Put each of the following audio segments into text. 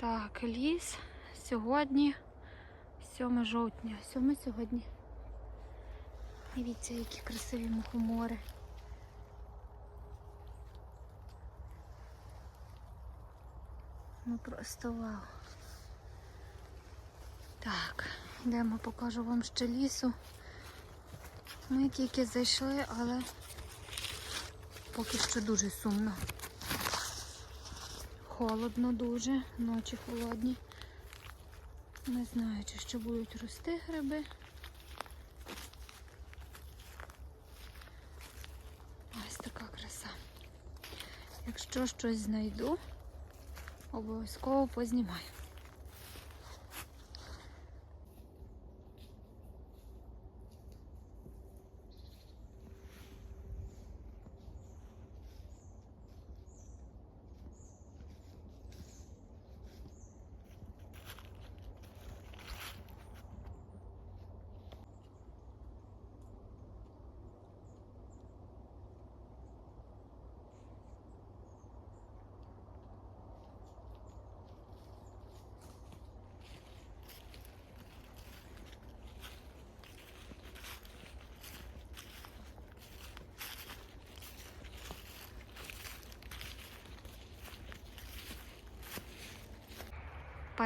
Так, ліс. Сьогодні 7 жовтня. 7 сьогодні. Дивіться, які красиві мухомори. Ну просто вау. Так, йдемо, покажу вам ще лісу. Ми тільки зайшли, але поки що дуже сумно. Холодно дуже, ночі холодні. Не знаю, чи ще будуть рости гриби. Ось така краса. Якщо щось знайду, обов'язково познімаю.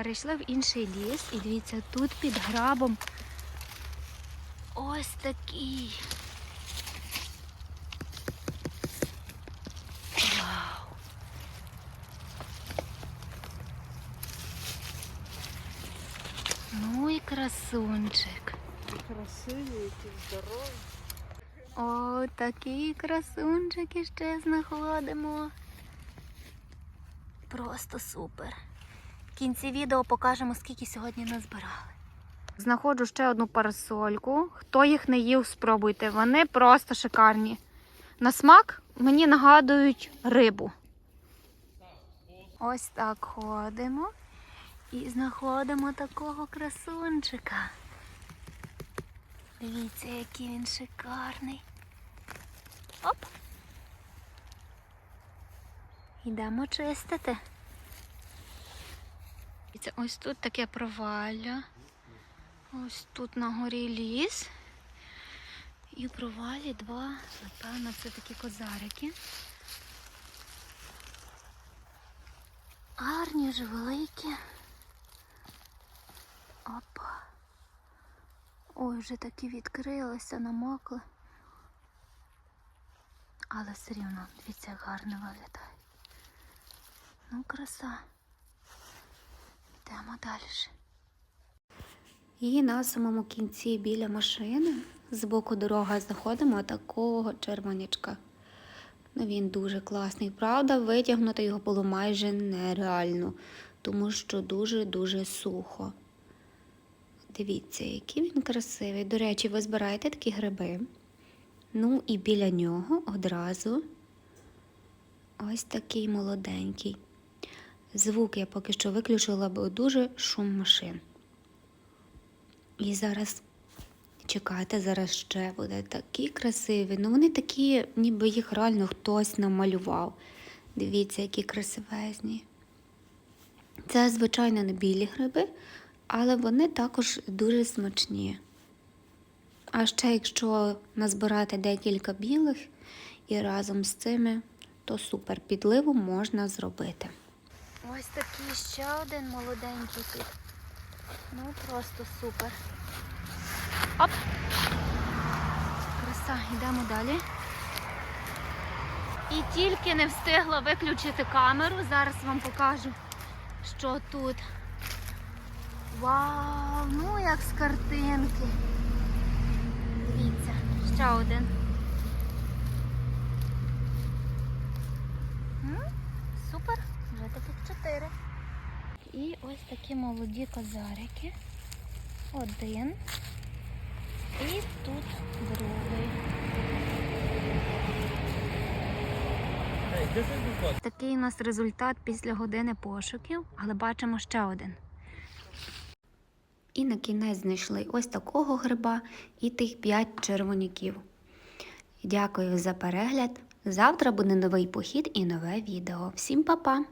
Перейшли в інший ліс і дивіться, тут під грабом ось такий. Вау! Ну і красунчик. Красиві, які здорові. О, такі красунчики ще знаходимо. Просто супер. Кінці відео покажемо, скільки сьогодні назбирали. Знаходжу ще одну парасольку. Хто їх не їв, спробуйте. Вони просто шикарні. На смак мені нагадують рибу. Ось так ходимо і знаходимо такого красунчика. Дивіться, який він шикарний. Оп. Йдемо чистити. Дивіться, ось тут таке провалля. Ось тут на горі ліс. І в провалі два, напевно, це такі козарики. Гарні ж великі. Опа. Ой, вже такі відкрилися, намокли. Але все рівно, дивіться, як гарно виглядає. Ну, краса. Йдемо далі. І на самому кінці біля машини з боку дороги знаходимо такого червонячка. Ну, він дуже класний. Правда, витягнути його було майже нереально, тому що дуже-дуже сухо. Дивіться, який він красивий. До речі, ви збираєте такі гриби. Ну і біля нього одразу ось такий молоденький. Звук я поки що виключила, бо дуже шум машин. І зараз чекайте, зараз ще буде такі красиві. Ну вони такі, ніби їх реально хтось намалював. Дивіться, які красивезні. Це, звичайно, не білі гриби, але вони також дуже смачні. А ще якщо назбирати декілька білих і разом з цими, то супер підливу можна зробити. Ось такий ще один молоденький тут. Ну просто супер. Оп! Краса, йдемо далі. І тільки не встигла виключити камеру. Зараз вам покажу, що тут. Вау, ну як з картинки. Дивіться, ще один. М? Супер, вже таких чотири. І ось такі молоді козарики. Один. І тут другий. Такий у нас результат після години пошуків, але бачимо ще один. І на кінець знайшли ось такого гриба і тих 5 червоняків. Дякую за перегляд. Завтра буде новий похід і нове відео. Всім па-па!